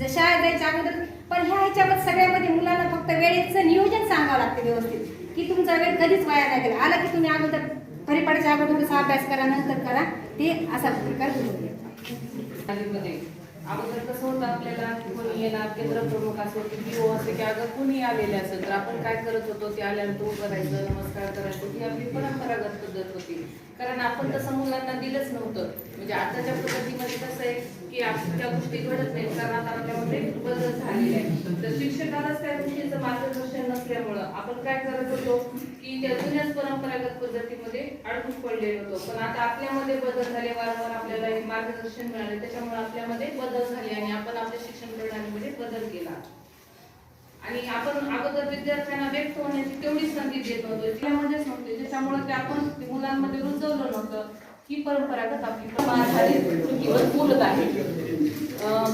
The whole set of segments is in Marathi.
जर शाळेत जायच्या अगोदर पण ह्या ह्याच्यावर सगळ्यामध्ये मुलांना फक्त वेळेचं नियोजन सांगावं लागतं व्यवस्थित. की तुमचा वेळ कधीच वाया नाही गेला. आला की तुम्ही अगोदर परिपाठाच्या अगोदर कसा अभ्यास करा नंतर करा. ते असा प्रकार होतो अगोदर कसं होतं आपल्याला कोणी येणार केंद्र प्रमुख असेल की पीओ असेल की अगं कोणी आलेले असेल तर आपण काय करत होतो ते आल्यानंतर उभं करायचं नमस्कार करायचं ही आपली परंपरागत पद्धत होती. कारण आपण तसं मुलांना दिलंच नव्हतं. म्हणजे आताच्या पद्धतीमध्ये कसं आहे की त्या गोष्टी घडत नाहीत कारण आता आपल्यामध्ये बदल झालेले आहे तर शिक्षकालाच त्या गोष्टीचं मार्गदर्शन नसल्यामुळं आपण काय करत होतो की त्या जुन्याच परंपरागत पद्धतीमध्ये अडकून पडलेलो होतो. पण आता आपल्यामध्ये बदल झाले वारंवार आपल्याला हे मार्गदर्शन मिळाले त्याच्यामुळे आपल्यामध्ये बदल झाले आणि आपण आपल्या शिक्षण प्रणालीमध्ये बदल केला. आणि आपण अगोदर विद्यार्थ्यांना व्यक्त होण्याची तेवढी संधी देत नव्हतो त्यामध्येच नव्हते त्याच्यामुळे ते आपण मुलांमध्ये रुजवलं नव्हतं. ही परंपरागत आपली आधारित कृतीवर बोलत आहे.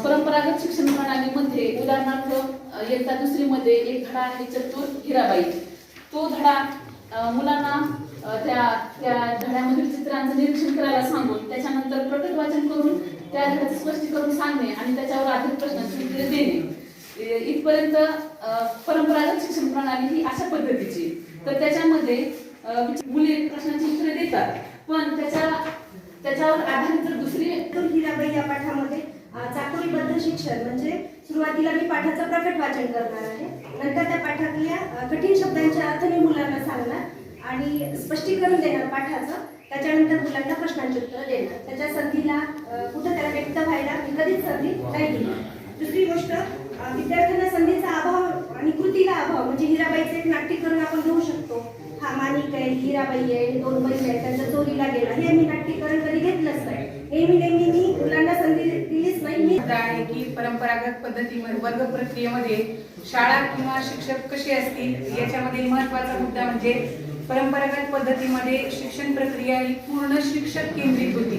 परंपरागत शिक्षण प्रणालीमध्ये उदाहरणार्थ अं, इयत्ता दुसरीमध्ये एक धडा आहे चतुर हिराबाई. तो धडा मुलांना त्या त्या धड्यामधील चित्रांचं निरीक्षण करायला सांगून त्याच्यानंतर प्रकट वाचन करून त्या धड्याचं स्पष्टीकरण सांगणे आणि त्याच्यावर आधारित प्रश्नांची उत्तरे देणे. इथपर्यंत परंपरागत शिक्षण प्रणाली ही अशा पद्धतीची. तर त्याच्यामध्ये मुले मुली प्रश्नांची उत्तरे देतात. पण त्याच्या त्याच्यावर आधारित जर दुसरी हिराबाई या पाठामध्ये. चाकोरीबद्ध शिक्षण. म्हणजे सुरुवातीला मी पाठाचं प्रकट वाचन करणार आहे. नंतर त्या पाठातल्या कठीण शब्दांचे अर्थ मी मुलांना सांगणार आणि स्पष्टीकरण देणार पाठाचं. त्याच्यानंतर मुलांना प्रश्नांची उत्तरं देणार. त्याच्या संधीला कुठं त्याला व्यक्त व्हायला मी कधीच संधी नाही दिली. दुसरी गोष्ट विद्यार्थ्यांना संधीचा अभाव आणि कृतीला अभाव म्हणजे हिराबाईचं एक नाट्यकरण आपण घेऊ शकतो. हा मानिक आहे हिराबाई आहे दोन बैल आहेत त्यांच्या चोरीला गेला. हे मी नाट्यकरण कधी घेतलंच नाही. नेहमी नेहमी मी मुलांना संधी दिलीच नाही मी मुद्दा आहे की परंपरागत पद्धतीमध्ये वर्ग प्रक्रियेमध्ये शाळा किंवा शिक्षक कसे असतील याच्यामध्ये महत्त्वाचा मुद्दा म्हणजे परंपरागत पद्धतीमध्ये शिक्षण प्रक्रिया ही पूर्ण शिक्षक केंद्रित होती.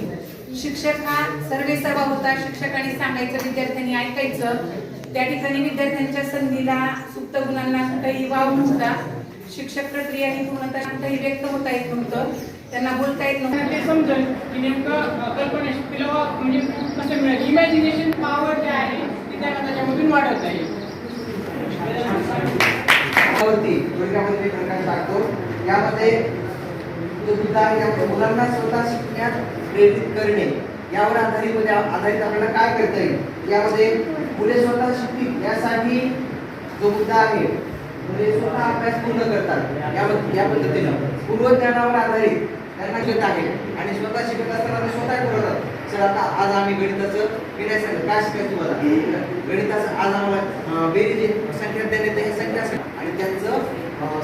शिक्षक हा सर्वे सर्वा होता. शिक्षकाने सांगायचं विद्यार्थ्यांनी ऐकायचं. त्या ठिकाणी विद्यार्थ्यांच्या संधीला सुप्त गुणांना कुठेही वाव नव्हता. शिक्षक प्रक्रिया ही पूर्णतः शांतही व्यक्त होता येत नव्हतं. त्यांना बोलता येत नव्हतं. ते समजेल की नेमकं कल्पनाशक्तीला म्हणजे कसं मिळेल. इमॅजिनेशन पॉवर जे आहे ते त्यांना त्याच्यामधून वाढवता येईल टाकतो. मुद्दा आहे यामध्ये मुलांना स्वतः शिकण्यात प्रेरित करणे. यावर आधारित म्हणजे आधारित आपल्याला काय करता येईल? यामध्ये मुले स्वतः शिकतील. यासाठी जो मुद्दा आहे म्हणजे स्वतः अभ्यास पूर्ण करतात. या या पद्धतीनं. पूर्वज्ञानावर आधारित त्यांना घेत आहे. आणि स्वतः शिकत असताना ते स्वतः ठरवतात सर आता आज आम्ही गणिताचं मी नाही सांगत. काय शिकायचं तुम्हाला? गणिताचं आज आम्हाला बेरी बेरीज संख्या देण्यात हे संख्या आणि त्यांचं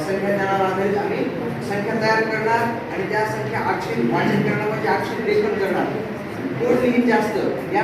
संख्या ज्ञानावर आधारित आम्ही संख्या तयार करणार आणि त्या संख्या अक्षर वाचन करणार म्हणजे अक्षर लेखन करणार. कोण लिहित जास्त? या